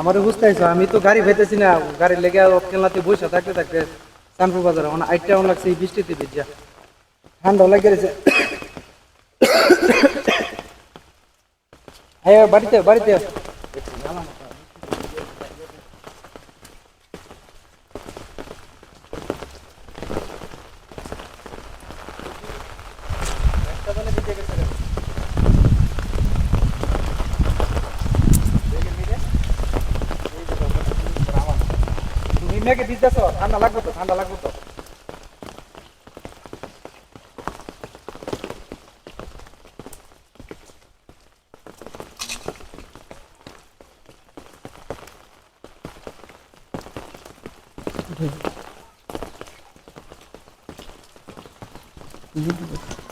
আমারও বুঝতে আইছো আমি তো গাড়ি পাইতেছি না গাড়ি লেগে কেলাতে বসে থাকতে থাকতে চানপুর বাজারে মানে আইটা আমার লাগছে, এই বৃষ্টিতে ভিজা। ঠান্ডা লাগে গেছে। হ্যাঁ বাড়িতে বাড়িতে তুমি মেঘে দিতেছ ঠান্ডা লাগবে তো ঠান্ডা লাগবে তো। ঘর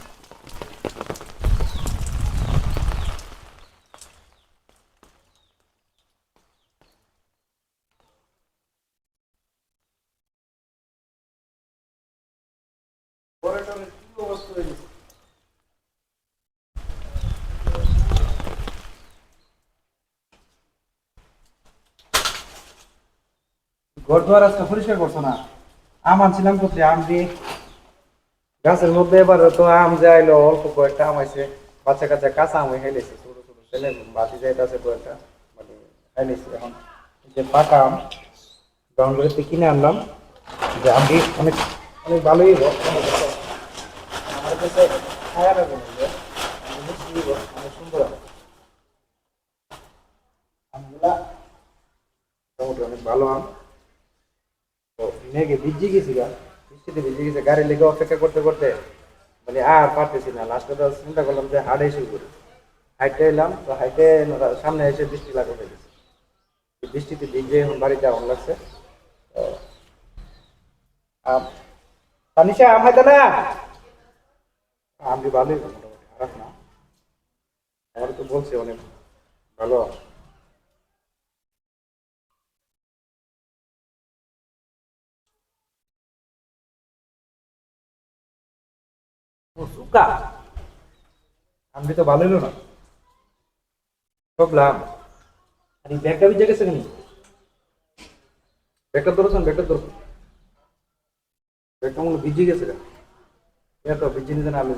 আম গাছের মধ্যে এবার তো আম যাইলো, অল্প কয়েকটা আম আছে বাচ্চা কাচ্চা কাঁচা আম খাইলেছে ছোট ছোট ছেলে বাতি কয়েকটা। মানে খাইলেছে এখন। যে পাকা আম বাউন্ডারিতে কিনে আনলাম। যে আমটি অনেক অনেক ভালোই হইব আমার কাছে খায়া রাখব না যে, আমি মিষ্টি হইব, অনেক তো গাড়ি লেগে অপেক্ষা করতে করতে মানে আর পারতেছি না। লাস্টে তো চিন্তা করলাম যে হাটে শুরু করি। হাইটে এলাম, তো হাইটে সামনে এসে বৃষ্টি লাগা হয়ে গেছে। বৃষ্টিতে ভিজে এখন বাড়িতে আগুন লাগছে। তো তানিশা, আম না? আমটি ভালোই মোটামুটি খারাপ না। আমার তো বলছে অনেক ভালো। সুকা। আমি তো ভালো হলো না। ভাবলাম আর এই ব্যাগটা ভিজে গেছে কেন ব্যাগটা ধরেছেন ব্যাগটা ধরো। ব্যাগটা মনে ভিজে গেছে কেন এত ভিজে নিতে না আলু